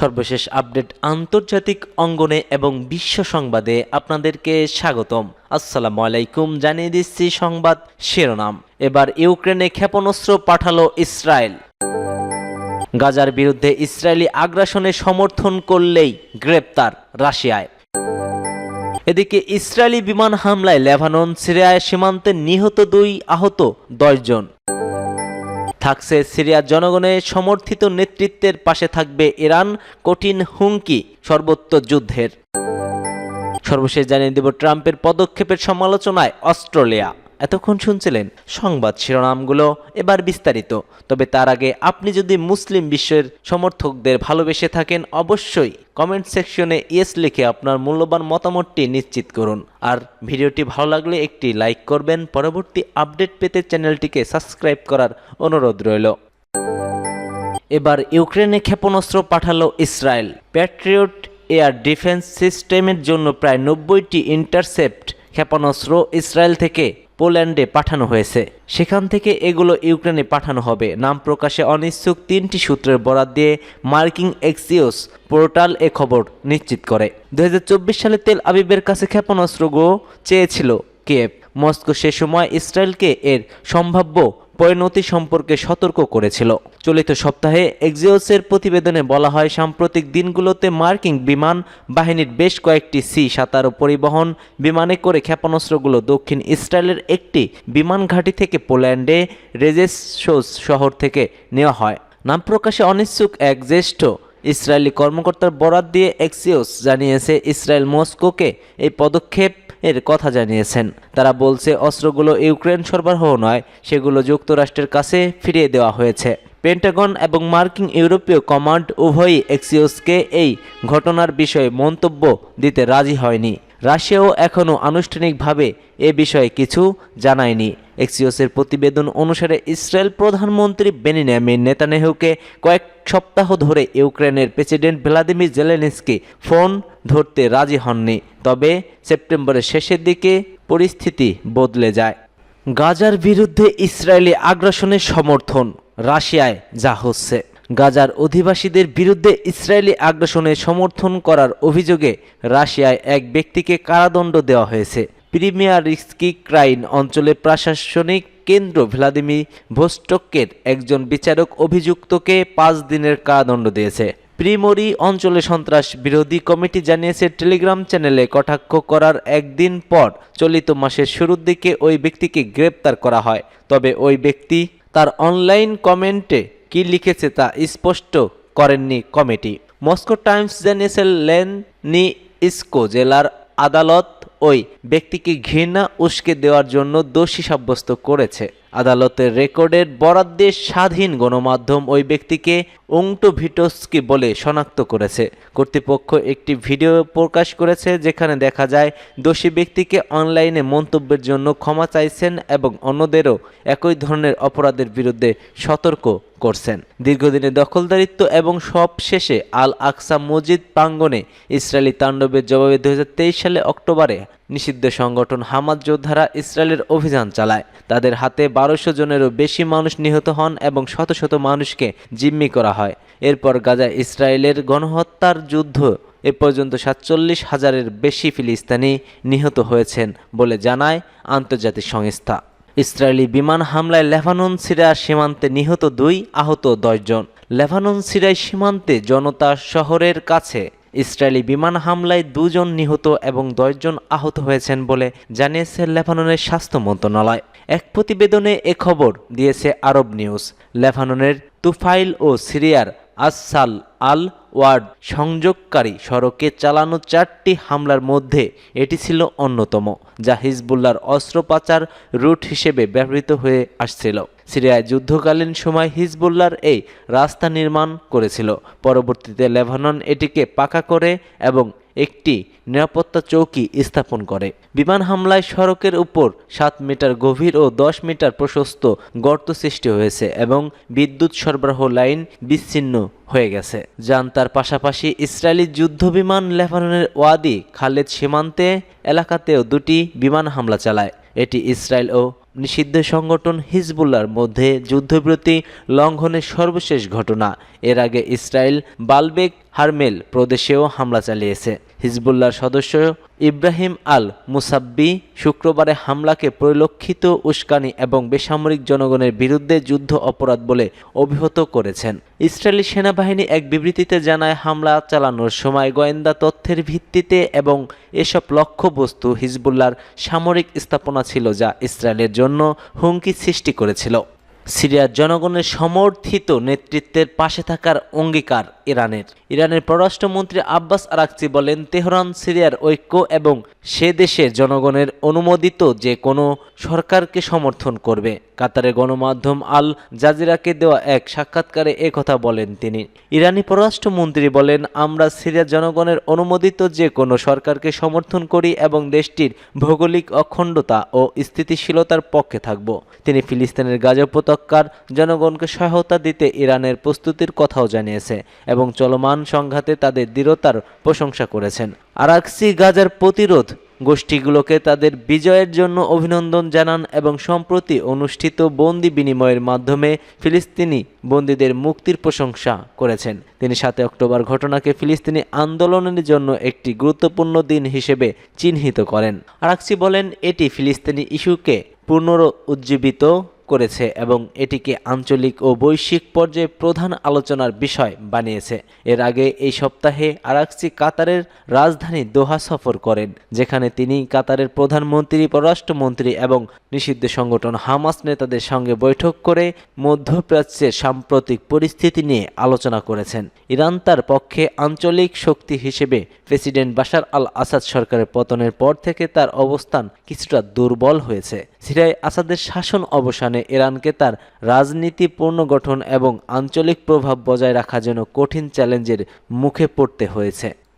সর্বশেষ আপডেট আন্তর্জাতিক অঙ্গনে এবং বিশ্ব সংবাদে আপনাদেরকে স্বাগতম। আসসালামু আলাইকুম, জানিয়ে দিচ্ছি সংবাদ শিরোনাম। এবার ইউক্রেনে ক্ষেপণাস্ত্র পাঠালো ইসরায়েল। গাজার বিরুদ্ধে ইসরায়েলি আগ্রাসনে সমর্থন করলেই গ্রেপ্তার রাশিয়ায়। এদিকে ইসরায়েলি বিমান হামলায় লেবানন, সিরিয়ায় সীমান্তে নিহত দুই আহত দশজন থাকছে সিরিয়ার জনগণের সমর্থিত নেতৃত্বের পাশে থাকবে ইরান, কঠিন হুমকি সর্বত্র যুদ্ধের। সর্বশেষ জানিয়ে দেব ট্রাম্পের পদক্ষেপের সমালোচনায় অস্ট্রেলিয়া। এতক্ষণ শুনছিলেন সংবাদ শিরোনামগুলো এবার বিস্তারিত। তবে তার আগে আপনি যদি মুসলিম বিশ্বের সমর্থকদের ভালোবেসে থাকেন, অবশ্যই কমেন্ট সেকশনে ইয়েস লিখে আপনার মূল্যবান মতামতটি নিশ্চিত করুন। আর ভিডিওটি ভালো লাগলে একটি লাইক করবেন। পরবর্তী আপডেট পেতে চ্যানেলটিকে সাবস্ক্রাইব করার অনুরোধ রইল। এবার ইউক্রেনে ক্ষেপণাস্ত্র পাঠালো ইসরায়েল। প্যাট্রিয়ট এয়ার ডিফেন্স সিস্টেমের জন্য প্রায় নব্বইটি ইন্টারসেপ্ট ক্ষেপণাস্ত্র ইসরায়েল থেকে পোল্যান্ডে পাঠানো হয়েছে। সেখান থেকে এগুলো ইউক্রেনে পাঠানো হবে। নাম প্রকাশে অনিচ্ছুক তিনটি সূত্রের বরাত দিয়ে মার্কিং এক্সিওস পোর্টাল এ খবর নিশ্চিত করে। দুহাজার চব্বিশ সালে তেল আবিবের কাছে ক্ষেপণাস্ত্র গো চেয়েছিল কিয়েভ। মস্কো সে সময় ইসরায়েলকে এর সম্ভাব্য পরিণতি সম্পর্কে সতর্ক করেছিল। চলিত সপ্তাহে এক্সিওসের প্রতিবেদনে বলা হয়, সাম্প্রতিক দিনগুলোতে মার্কিন বিমান বাহিনীর বেশ কয়েকটি সি সাঁতার পরিবহন বিমানে করে ক্ষেপণাস্ত্রগুলো দক্ষিণ ইসরায়েলের একটি বিমান ঘাঁটি থেকে পোল্যান্ডে রেজেসোস শহর থেকে নেওয়া হয়। নাম প্রকাশে অনিচ্ছুক এক জ্যেষ্ঠ ইসরায়েলি কর্মকর্তার বরাত দিয়ে এক্সিওস জানিয়েছে, ইসরায়েল মস্কোকে এই পদক্ষেপ এর কথা জানিয়েছেন। তারা বলছে, অস্ত্রগুলো ইউক্রেন সরবরাহ নয়, সেগুলো যুক্তরাষ্ট্রের কাছে ফিরিয়ে দেওয়া হয়েছে। পেন্টাগন এবং মার্কিন ইউরোপীয় কমান্ড উভয়ই এক্সিওসকে এই ঘটনার বিষয়ে মন্তব্য দিতে রাজি হয়নি। রাশিয়াও এখনও আনুষ্ঠানিকভাবে এ বিষয়ে কিছু জানায়নি। এক্সিওসের প্রতিবেদন অনুসারে ইসরায়েল প্রধানমন্ত্রী বেনিয়ামিন নেতানেহুকে কয়েক সপ্তাহ ধরে ইউক্রেনের প্রেসিডেন্ট ভ্লাদিমির জেলেনস্কি ফোন ধরতে রাজি হননি। তবে সেপ্টেম্বরের শেষের দিকে পরিস্থিতি বদলে যায়। গাজার বিরুদ্ধে ইসরায়েলি আগ্রাসনের সমর্থন রাশিয়ায় যা হচ্ছে। গাজার অধিবাসীদের বিরুদ্ধে ইসরায়েলি আগ্রাসনে সমর্থন করার অভিযোগে রাশিয়ায় এক ব্যক্তিকে কারাদণ্ড দেওয়া হয়েছে। প্রিমিয়ার রিস্কি ক্রাইন অঞ্চলে প্রশাসনিক কেন্দ্র ভ্লাদিমির ভোস্টকের একজন বিচারক অভিযুক্তকে পাঁচ দিনের কারাদণ্ড দিয়েছে। প্রিমরি অঞ্চলে সন্ত্রাস বিরোধী কমিটি জানিয়েছে, টেলিগ্রাম চ্যানেলে কটাক্ষ করার একদিন পর চলিত মাসের শুরুর দিকে ওই ব্যক্তিকে গ্রেপ্তার করা হয়। তবে ওই ব্যক্তি তার অনলাইন কমেন্টে কি লিখেছে তা স্পষ্ট করেননি কমিটি। মস্কো টাইমস জেনেছেন লেন নি ইস্কো জেলার আদালত ওই ব্যক্তিকে ঘৃণা উস্কে দেওয়ার জন্য দোষী সাব্যস্ত করেছে। আদালতের রেকর্ডের বরাদ দিয়ে স্বাধীন গণমাধ্যম ওই ব্যক্তিকে উংটো ভিটোস্কি বলে শনাক্ত করেছে। কর্তৃপক্ষ একটি ভিডিও প্রকাশ করেছে যেখানে দেখা যায়, দোষী ব্যক্তিকে অনলাইনে মন্তব্যের জন্য ক্ষমা চাইছেন এবং অন্যদেরও একই ধরনের অপরাধের বিরুদ্ধে সতর্ক করছেন। দীর্ঘদিনের দখলদারিত্ব এবং সব শেষে আল আকসা মসজিদ প্রাঙ্গনে ইসরায়েলি তাণ্ডবের জবাবে দু হাজার তেইশ সালে অক্টোবরে নিষিদ্ধ সংগঠন হামাদ যোদ্ধারা ইসরায়েলের অভিযান চালায়। তাদের হাতে বারোশো জনেরও বেশি মানুষ নিহত হন এবং শত শত মানুষকে জিম্মি করা হয়। এরপর গাজায় ইসরায়েলের গণহত্যার যুদ্ধ। এ পর্যন্ত সাতচল্লিশ হাজারের বেশি ফিলিস্তিনি নিহত হয়েছেন বলে জানায় আন্তর্জাতিক সংস্থা। ইসরায়েলি বিমান হামলায় লেবানন, সিরিয়ার সীমান্তে নিহত দুই, আহত দশজন লেবানন সিরিয়ায় সীমান্তে জনতা শহরের কাছে ইসরায়েলি বিমান হামলায় দুজন নিহত এবং দশজন আহত হয়েছেন বলে জানিয়েছে লেফাননের স্বাস্থ্য মন্ত্রণালয়। এক প্রতিবেদনে এ খবর দিয়েছে আরব নিউজ। লেফাননের তুফাইল ও সিরিয়ার আসাল আল ওয়ার্ড সংযোগকারী সড়কে চালানো চারটি হামলার মধ্যে এটি ছিল অন্যতম, যা হিজবুল্লার অস্ত্র পাচার রুট হিসেবে ব্যবহৃত হয়ে আসছিল। সিরিয়ায় যুদ্ধকালীন সময় হিজবুল্লার এই রাস্তা নির্মাণ করেছিল। পরবর্তীতে লেভানন এটিকে পাকা করে এবং একটি নিরাপত্তা চৌকি স্থাপন করে। বিমান হামলায় সড়কের উপর সাত মিটার গভীর ও দশ মিটার প্রশস্ত গর্ত সৃষ্টি হয়েছে এবং বিদ্যুৎ সরবরাহ লাইন বিচ্ছিন্ন হয়ে গেছে। যান তার পাশাপাশি ইসরায়েলি যুদ্ধবিমান লেবাননের ওয়াদি খালেদ সীমান্তে এলাকাতেও দুটি বিমান হামলা চালায়। এটি ইসরায়েল ও নিষিদ্ধ সংগঠন হিজবুল্লার মধ্যে যুদ্ধবিরতি লঙ্ঘনের সর্বশেষ ঘটনা। এর আগে ইসরায়েল বালবেক হারমেল প্রদেশেও হামলা চালিয়েছে। হিজবুল্লাহর সদস্য ইব্রাহিম আল মুসাব্বি শুক্রবারে হামলাকে পরিলক্ষিত উস্কানি এবং বেসামরিক জনগণের বিরুদ্ধে যুদ্ধ অপরাধ বলে অভিহিত করেছেন। ইসরায়েলি সেনাবাহিনী এক বিবৃতিতে জানায়, হামলা চালানোর সময় গোয়েন্দা তথ্যের ভিত্তিতে এবং এসব লক্ষ্যবস্তু হিজবুল্লার সামরিক স্থাপনা ছিল যা ইসরায়েলের জন্য হুমকি সৃষ্টি করেছিল। সিরিয়ার জনগণের সমর্থিত নেতৃত্বের পাশে থাকার অঙ্গীকার ইরানের। ইরানের পররাষ্ট্রমন্ত্রী আব্বাস আরাকচি বলেন, তেহরান, সিরিয়ার ঐক্য এবং সে দেশের জনগণের অনুমোদিত যে কোনো সরকারকে সমর্থন করবে। কাতারের গণমাধ্যম আল জাজিরাকে দেওয়া এক সাক্ষাৎকারে কথা বলেন তিনি। ইরানি পররাষ্ট্রমন্ত্রী বলেন, আমরা সিরিয়ার জনগণের অনুমোদিত যে কোনো সরকারকে সমর্থন করি এবং দেশটির ভৌগোলিক অখণ্ডতা ও স্থিতিশীলতার পক্ষে থাকব। তিনি ফিলিস্তিনের গাজা উপত্যকার জনগণকে সহায়তা দিতে ইরানের প্রস্তুতির কথাও জানিয়েছে এবং চলমান সংঘাতে তাদের দৃঢ়তার প্রশংসা করেছেন। আরাকসি গাজার প্রতিরোধ গোষ্ঠীগুলোকে তাদের বিজয়ের জন্য অভিনন্দন জানান এবং সম্প্রতি অনুষ্ঠিত বন্দি বিনিময়ের মাধ্যমে ফিলিস্তিনি বন্দীদের মুক্তির প্রশংসা করেছেন। তিনি সাতে অক্টোবর ঘটনাকে ফিলিস্তিনি আন্দোলনের জন্য একটি গুরুত্বপূর্ণ দিন হিসেবে চিহ্নিত করেন। আরাকসি বলেন, এটি ফিলিস্তিনি ইস্যুকে পুনরুজ্জীবিত করেছে এবং এটিকে আঞ্চলিক ও বৈশ্বিক পর্যায়ে প্রধান আলোচনার বিষয় বানিয়েছে। এর আগে এই সপ্তাহে আরাকসি কাতারের রাজধানী দোহা সফর করেন, যেখানে তিনি কাতারের প্রধানমন্ত্রী, পররাষ্ট্রমন্ত্রী এবং নিষিদ্ধ সংগঠন হামাস নেতাদের সঙ্গে বৈঠক করে মধ্যপ্রাচ্যের সাম্প্রতিক পরিস্থিতি নিয়ে আলোচনা করেছেন। ইরান তার পক্ষে আঞ্চলিক শক্তি হিসেবে প্রেসিডেন্ট বাশার আল আসাদ সরকারের পতনের পর থেকে তার অবস্থান কিছুটা দুর্বল হয়েছে। সিরিয়ায় আসাদের শাসন অবসানে ইরানকে তার রাজনীতি পুনর্গঠন এবং আঞ্চলিক প্রভাব বজায় রাখার জন্য কঠিন চ্যালেঞ্জের মুখে পড়তে হয়েছে।